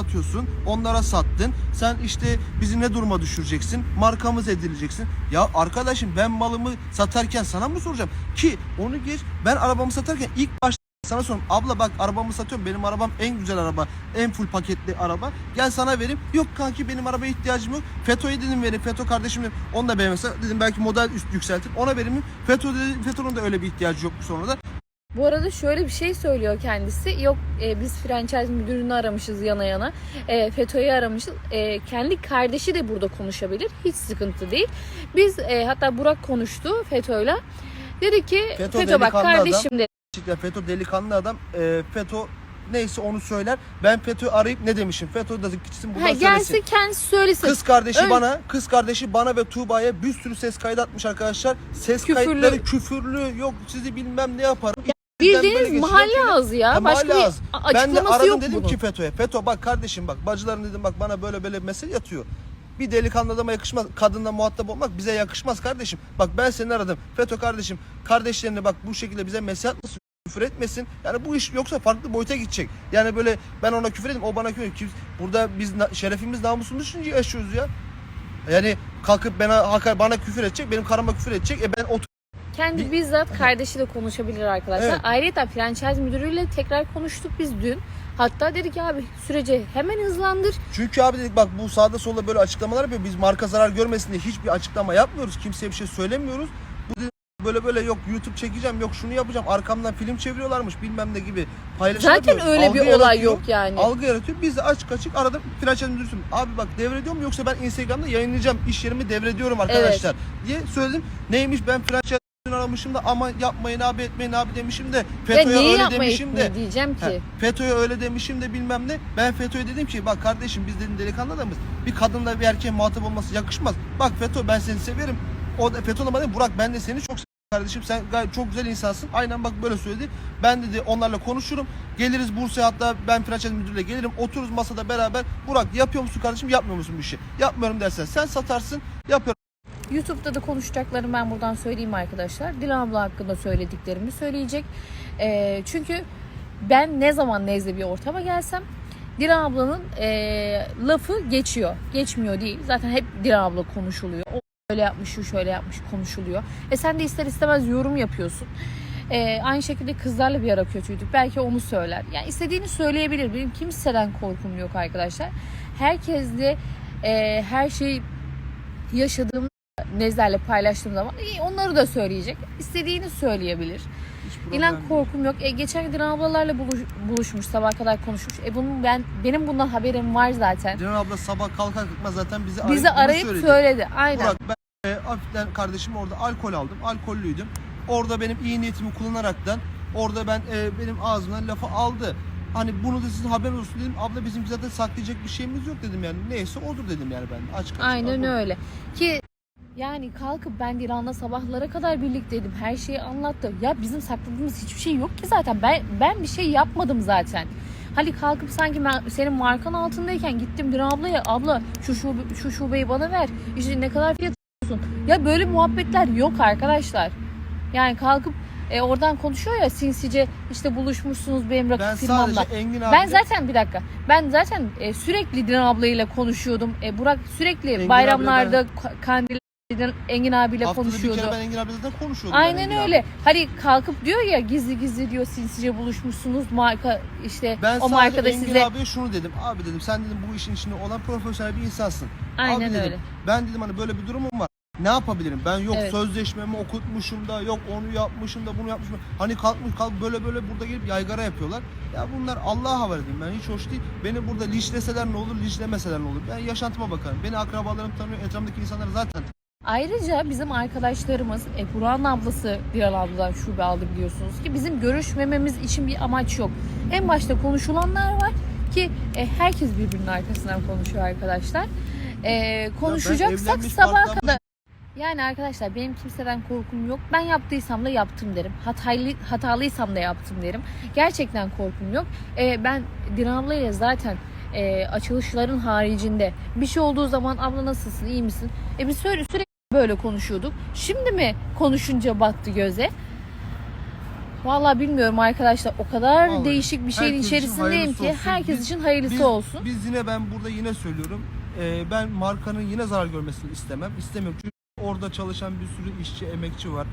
atıyorsun. Onlara sattın. Sen işte bizi ne duruma düşüreceksin? Markamız edileceksin. Ya arkadaşım ben malımı satarken sana mı soracağım? Ki onu geç. Ben arabamı satarken ilk başta sana sorum. Abla bak arabamı satıyorum. Benim arabam en güzel araba. En full paketli araba. Gel sana vereyim. Yok kanki benim arabaya ihtiyacım yok. FETÖ'ye dedim vereyim. FETÖ kardeşim dedim. Onu da beğenmezse dedim belki model üst yükseltir. Ona vereyim. FETÖ dedi, FETÖ'nün de öyle bir ihtiyacı yokmuş sonra da. Bu arada şöyle bir şey söylüyor kendisi. Yok e, biz franchise müdürünü aramışız yana yana. E, FETÖ'yü aramışız. E, kendi kardeşi de burada konuşabilir. Hiç sıkıntı değil. Biz e, hatta Burak konuştu FETÖ'yle. Dedi ki FETÖ FETÖ, bak kardeşim dedi. Gerçekten FETÖ delikanlı adam. E, FETÖ neyse onu söyler. Ben FETÖ arayıp ne demişim? FETÖ da gitsin buradan Ha, söylesin. gelsin kendisi söylesin. Kız kardeşi Ön- bana, kız kardeşi bana ve Tuğba'ya bir sürü ses kaydı atmış arkadaşlar. Ses Küfürlü. kayıtları küfürlü. Yok sizi bilmem ne yaparım. Böyle Bildiğiniz geçeceğim mahalle böyle. ağzı ya. Ha, Başka mahalle bir ağzı. a- Ben de açıklaması aradım yok dedim bunun. ki FETÖ'ye. FETÖ bak kardeşim bak bacılarım dedim bak bana böyle böyle mesele yatıyor. Bir delikanlı adama yakışmaz. Kadınla muhatap olmak bize yakışmaz kardeşim. Bak ben seni aradım. FETÖ kardeşim kardeşlerine bak bu şekilde bize mesaj atmasın. Küfür etmesin. Yani bu iş yoksa farklı boyuta gidecek. Yani böyle ben ona küfür edeyim o bana küfür edeyim. Kim- Burada biz na- şerefimiz namusumuz için yaşıyoruz ya. Yani kalkıp bana bana küfür edecek, benim karıma küfür edecek. E ben otur Kendi bizzat kardeşi de konuşabilir arkadaşlar. Evet. Ayrıca franchise müdürüyle tekrar konuştuk biz dün. Hatta dedik abi süreci hemen hızlandır. Çünkü abi dedik bak bu sağda solda böyle açıklamalar yapıyor. Biz marka zarar görmesin diye hiçbir açıklama yapmıyoruz. Kimseye bir şey söylemiyoruz. Bu böyle böyle yok YouTube çekeceğim yok şunu yapacağım arkamdan film çeviriyorlarmış bilmem ne gibi paylaşım Zaten öyle Algı bir olay yaratıyor. yok yani. Algı yaratıyor. Biz de açık açık aradım franchise müdürsün. Abi bak devrediyor mu yoksa ben Instagram'da yayınlayacağım. iş yerimi devrediyorum arkadaşlar diye söyledim. Neymiş ben franchise aramışım da ama yapmayın abi etmeyin abi demişim de FETÖ'ye öyle demişim de. diyeceğim ki. He, FETÖ'ye öyle demişim de bilmem ne. Ben FETÖ'ye dedim ki bak kardeşim biz dedim delikanlı adamız. Bir kadınla bir erkeğin muhatap olması yakışmaz. Bak FETÖ ben seni severim. O da FETÖ bana dedi, Burak ben de seni çok seviyorum kardeşim. Sen gayet çok güzel insansın. Aynen bak böyle söyledi. Ben dedi onlarla konuşurum. Geliriz Bursa'ya hatta ben franchise müdürüyle gelirim. Otururuz masada beraber. Burak yapıyor musun kardeşim yapmıyor musun bir şey? Yapmıyorum dersen sen satarsın. Yapıyorum. YouTube'da da konuşacaklarımı ben buradan söyleyeyim arkadaşlar. Dilan abla hakkında söylediklerimi söyleyecek. Ee, çünkü ben ne zaman nezle bir ortama gelsem Dilan ablanın ee, lafı geçiyor. Geçmiyor değil. Zaten hep Dilan abla konuşuluyor. O şöyle yapmış, şu şöyle yapmış konuşuluyor. E sen de ister istemez yorum yapıyorsun. Ee, aynı şekilde kızlarla bir ara kötüydük. Belki onu söyler. Yani istediğini söyleyebilir. Benim kimseden korkum yok arkadaşlar. Herkesle ee, her şey yaşadığım Nezlerle paylaştığım zaman iyi, onları da söyleyecek. İstediğini söyleyebilir. İnan korkum yok. E, geçen gün ablalarla buluş, buluşmuş. Sabah kadar konuşmuş. E bunun ben benim bundan haberim var zaten. Dilan abla sabah kalkar kalkmaz zaten bizi Bizi bunu arayıp söyledi. söyledi. Aynen. Burak ben e, hafiften kardeşim orada alkol aldım. Alkollüydüm. Orada benim iyi niyetimi kullanaraktan orada ben e, benim ağzımdan lafı aldı. Hani bunu da sizin haberiniz olsun dedim. Abla bizim zaten saklayacak bir şeyimiz yok dedim yani. Neyse odur dedim yani ben. Açık açık. Aynen Abla- öyle. Ki yani kalkıp ben Dilan'la sabahlara kadar birlikteydim. Her şeyi anlattı. Ya bizim sakladığımız hiçbir şey yok ki zaten. Ben ben bir şey yapmadım zaten. Hani kalkıp sanki ben senin markan altındayken gittim Dilan ablaya abla şu şube, şu şubeyi bana ver. İşte ne kadar fiyat istiyorsun? Ya böyle muhabbetler yok arkadaşlar. Yani kalkıp e, oradan konuşuyor ya sinsice işte buluşmuşsunuz benim rakip Ben firmamla. Engin abi. Ben zaten bir dakika. Ben zaten e, sürekli Dilan ablayla konuşuyordum. E, Burak sürekli Engin bayramlarda ka- kandil Engin abiyle haftada bir konuşuyordu. kere ben Engin abi zaten konuşuyordum. ben Aynen Engin öyle. abi. Hani kalkıp diyor ya gizli gizli diyor sinsice buluşmuşsunuz marka işte Ben o marka da sadece Engin size abiye şunu dedim. Abi dedim sen dedim bu işin içinde olan profesyonel bir insansın. aynen Abi dedim, öyle. Ben dedim hani böyle bir durumum var. Ne yapabilirim? Ben yok Evet. sözleşmemi okutmuşum da yok onu yapmışım da bunu yapmışım. da. Hani kalkmış kalk böyle böyle burada gelip yaygara yapıyorlar. Ya bunlar Allah'a havale edeyim. Ben hiç hoş değil. Beni burada linçleseler ne olur, linçlemeseler ne olur? Ben yaşantıma bakarım. Beni akrabalarım tanıyor, etrafımdaki insanlar zaten Ayrıca bizim arkadaşlarımız e, Burak'ın ablası Dilan abladan şube aldı biliyorsunuz ki bizim görüşmememiz için bir amaç yok. En başta konuşulanlar var ki e, herkes birbirinin arkasından konuşuyor arkadaşlar. E, konuşacaksak sabaha kadar. Yani arkadaşlar benim kimseden korkum yok. Ben yaptıysam da yaptım derim. Hatalı, hatalıysam da yaptım derim. Gerçekten korkum yok. E, ben Dilan ablayla zaten e, açılışların haricinde bir şey olduğu zaman abla nasılsın iyi misin? E biz sürekli, sürekli böyle konuşuyorduk. Şimdi mi konuşunca battı göze? Vallahi bilmiyorum arkadaşlar. O kadar Vallahi değişik bir şeyin herkes için içerisindeyim hayırlısı ki olsun. herkes Biz- için hayırlısı biz- olsun. Biz yine ben burada yine söylüyorum. Ee, ben markanın yine zarar görmesini istemem. İstemiyorum çünkü orada çalışan bir sürü işçi, emekçi var.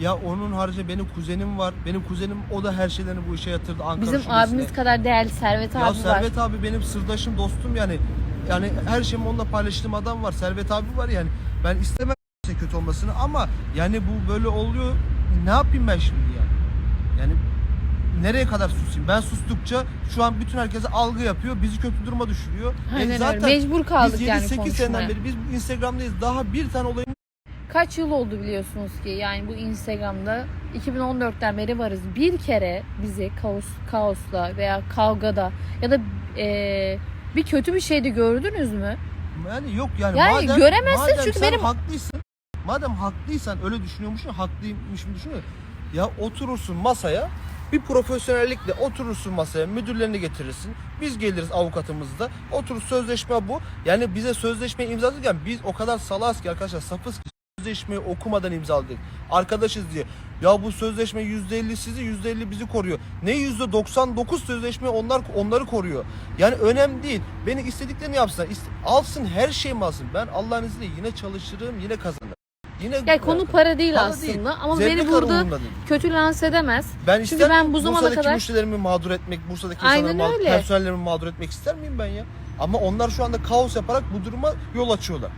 Ya onun harici benim kuzenim var. Benim kuzenim o da her şeylerini bu işe yatırdı Ankara Bizim şubesine. abimiz kadar değerli Servet Ya abi var. Servet abi benim sırdaşım, dostum yani. Yani her şeyimi onunla paylaştığım adam var. Servet abi var yani. Ben istemem kötü olmasını ama yani bu böyle oluyor. Ne yapayım ben şimdi yani? Yani nereye kadar susayım? Ben sustukça şu an bütün herkese algı yapıyor. Bizi kötü duruma düşürüyor. E Aynen öyle. Mecbur kaldık biz yani 7-8 konuşmaya. seneden beri biz Instagram'dayız. Daha bir tane olayım Kaç yıl oldu biliyorsunuz ki yani bu Instagram'da 2014'ten beri varız. Bir kere bizi kaos, kaosla veya kavgada ya da e, bir kötü bir şeyde gördünüz mü? yani yok yani. Yani madem, göremezsin madem çünkü sen benim- haklıysan, madem haklıysan öyle düşünüyormuşsun, haklıymışım düşünüyor. Ya oturursun masaya bir profesyonellikle oturursun masaya müdürlerini getirirsin. Biz geliriz avukatımızda. Oturur sözleşme bu. Yani bize sözleşme imzalarken biz o kadar salaz ki arkadaşlar safız ki sözleşmeyi okumadan imzaladık. Arkadaşız diye. Ya bu sözleşme %50 sizi %50 bizi koruyor. Ne %99 sözleşme onlar onları koruyor. Yani önemli değil. Beni istediklerini yapsınlar. Alsın her şeyimi alsın. Ben Allah'ın izniyle yine çalışırım, yine kazanırım. Yine Ya konu para değil Para aslında değil. ama Zerre beni burada kötü lanse edemez. Ben Çünkü ister ben bu zamana Bursa'daki kadar- müşterilerimi mağdur etmek, Bursa'daki Aynen mağdur, öyle. personellerimi mağdur etmek ister miyim ben ya? Ama onlar şu anda kaos yaparak bu duruma yol açıyorlar.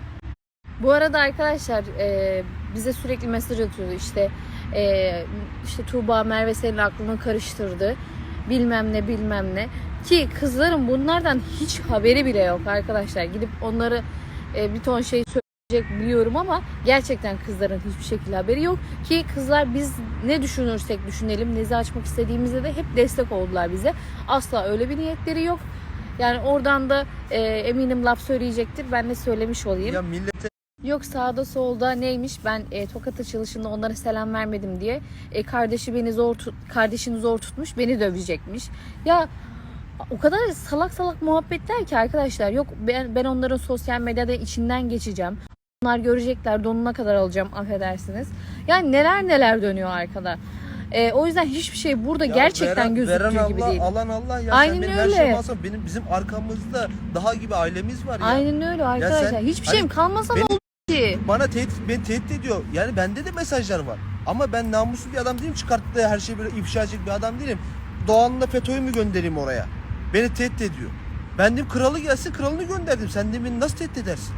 Bu arada arkadaşlar e, bize sürekli mesaj atıyordu işte e, işte Tuğba Merve senin aklını karıştırdı bilmem ne bilmem ne ki kızların bunlardan hiç haberi bile yok arkadaşlar gidip onları e, bir ton şey biliyorum ama gerçekten kızların hiçbir şekilde haberi yok ki kızlar biz ne düşünürsek düşünelim nezi açmak istediğimizde de hep destek oldular bize asla öyle bir niyetleri yok yani oradan da e, eminim laf söyleyecektir ben de söylemiş olayım. Ya millete Yok sağda solda neymiş ben e, Tokat açılışında onlara selam vermedim diye e, kardeşi beni zor tut, kardeşini zor tutmuş beni dövecekmiş. Ya o kadar salak salak muhabbetler ki arkadaşlar yok ben, ben onların sosyal medyada içinden geçeceğim. Onlar görecekler donuna kadar alacağım affedersiniz. Yani neler neler dönüyor arkada. E, o yüzden hiçbir şey burada Ya gerçekten veren- gözüktüğü veren gibi Allah, değil. Alan Allah ya Aynen sen benim her öyle. şeyimi alsan benim bizim arkamızda daha gibi ailemiz var ya. Aynen öyle arkadaşlar. sen- Hiçbir hani şeyim kalmasa ne olur ki? Bana tehdit, beni tehdit ediyor. Yani bende de mesajlar var. Ama ben namuslu bir adam değilim. Çıkarttığı her şeyi böyle ifşa edecek bir adam değilim. Doğan'la FETÖ'yü mü göndereyim oraya? Beni tehdit ediyor. Ben dedim kralı gelsin kralını gönderdim. Sen de beni nasıl tehdit edersin?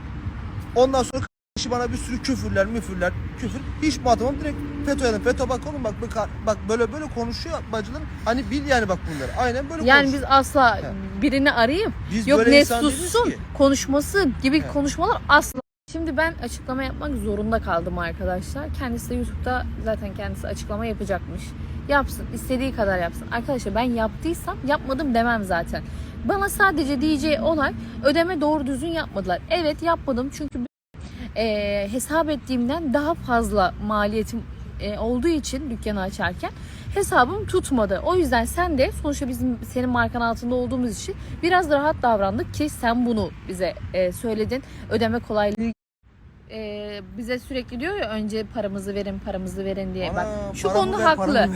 Ondan sonra bana bir sürü küfürler müfürler küfür hiç muhatabım direkt FETÖ'ye FETÖ bak oğlum bak bak, bak böyle böyle konuşuyor bacılar hani bil yani bak bunları aynen böyle Yani konuş. biz asla He. birini arayayım Biz Yok böyle ne insan değiliz sussun, ki. konuşması gibi He. konuşmalar asla. Şimdi ben açıklama yapmak zorunda kaldım arkadaşlar. Kendisi de YouTube'da zaten kendisi açıklama yapacakmış. Yapsın, istediği kadar yapsın. Arkadaşlar ben yaptıysam yapmadım demem zaten. Bana sadece diyeceği olay ödeme doğru düzgün yapmadılar. Evet yapmadım çünkü e, hesap ettiğimden daha fazla maliyetim e, olduğu için dükkanı açarken hesabım tutmadı. O yüzden sen de sonuçta bizim senin markan altında olduğumuz için biraz rahat davrandık ki sen bunu bize e, söyledin. Ödeme kolaylığı e, bize sürekli diyor ya önce paramızı verin paramızı verin diye. Bak Ana, şu paramı konuda haklı.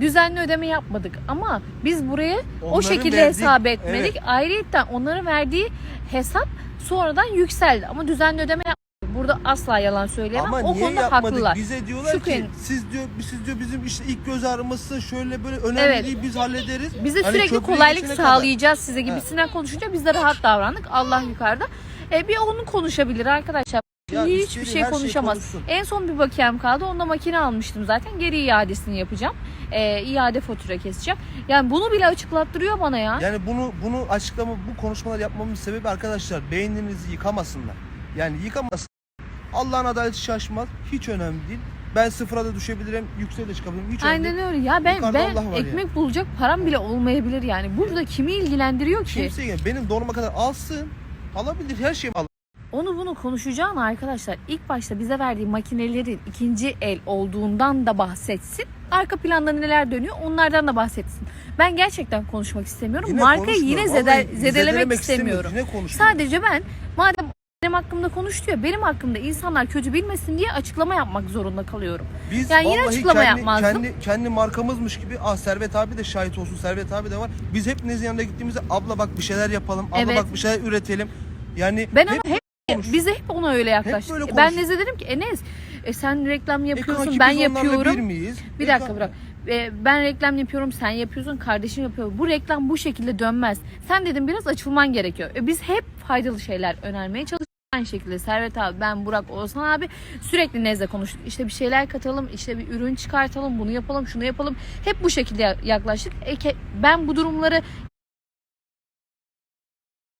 Düzenli ödeme yapmadık ama biz buraya o Onların şekilde verdiği- hesap etmedik. Evet. Ayrıca onların verdiği hesap sonradan yükseldi ama düzenli ödeme yapmadık. Burada asla yalan söyleyemem. Ama o niye konuda yapmadık? haklılar. Bize diyorlar Şu ki konu- siz diyor siz diyor bizim işte ilk göz ağrımızsın şöyle böyle önemli Evet. değil biz hallederiz. Bize Hani sürekli kolaylık geçene kadar. sağlayacağız size gibisinden konuşunca biz de rahat davrandık. Allah yukarıda. E, bir onu konuşabilir arkadaşlar. Ya Hiçbir istediği şey her konuşamaz. konuşsun. En son bir bakiyem kaldı. Onda makine almıştım zaten. Geri iadesini yapacağım. E, iade fatura keseceğim. Yani bunu bile açıklattırıyor bana ya. Yani bunu bunu açıklama bu konuşmalar yapmamın sebebi arkadaşlar beyninizi yıkamasınlar. Yani yıkamasın. Allah'ın adaleti şaşmaz. Hiç önemli değil. Ben sıfıra da düşebilirim, yükseğe de çıkabilirim. Hiç önemli Aynen değil. öyle. Ya ben Yukarıda ben Allah var ekmek bulacak param bile olmayabilir yani. Burada kimi ilgilendiriyor ki? Kimse yani benim doğruma kadar alsın. Alabilir her şeyi al. Onu bunu konuşacağım arkadaşlar. İlk başta bize verdiği makinelerin ikinci el olduğundan da bahsetsin. Arka planda neler dönüyor onlardan da bahsetsin. Ben gerçekten konuşmak istemiyorum. Yine Markayı yine Vallahi zede- zedelemek istemiyorum. Yine. Sadece ben madem benim hakkımda konuş diyor. Benim hakkımda insanlar kötü bilmesin diye açıklama yapmak zorunda kalıyorum. Biz Yani yine vallahi açıklama kendi, yapmazdım. Kendi, kendi markamızmış gibi ah Servet abi de şahit olsun Servet abi de var. Biz hep yanına gittiğimizde abla bak bir şeyler yapalım. Abla Evet. bak bir şeyler üretelim. Yani Ben hep ama hep konuş- bize hep ona öyle yaklaştık. böyle ben konuş- Nez'e dedim ki Enes e, sen reklam E yapıyorsun kanki ben biz onlarla yapıyorum. Bir miyiz? Bir E dakika kanki- bırak. E, ben reklam yapıyorum, sen yapıyorsun, kardeşim yapıyor. Bu reklam bu şekilde dönmez. Sen dedim biraz açılman gerekiyor. E, biz hep faydalı şeyler önermeye çalışıyoruz. Aynı şekilde Servet abi, ben Burak, Oğuzhan abi sürekli Nez'le konuştuk. İşte bir şeyler katalım, işte bir ürün çıkartalım, bunu yapalım, şunu yapalım. Hep bu şekilde yaklaştık. Ben bu durumları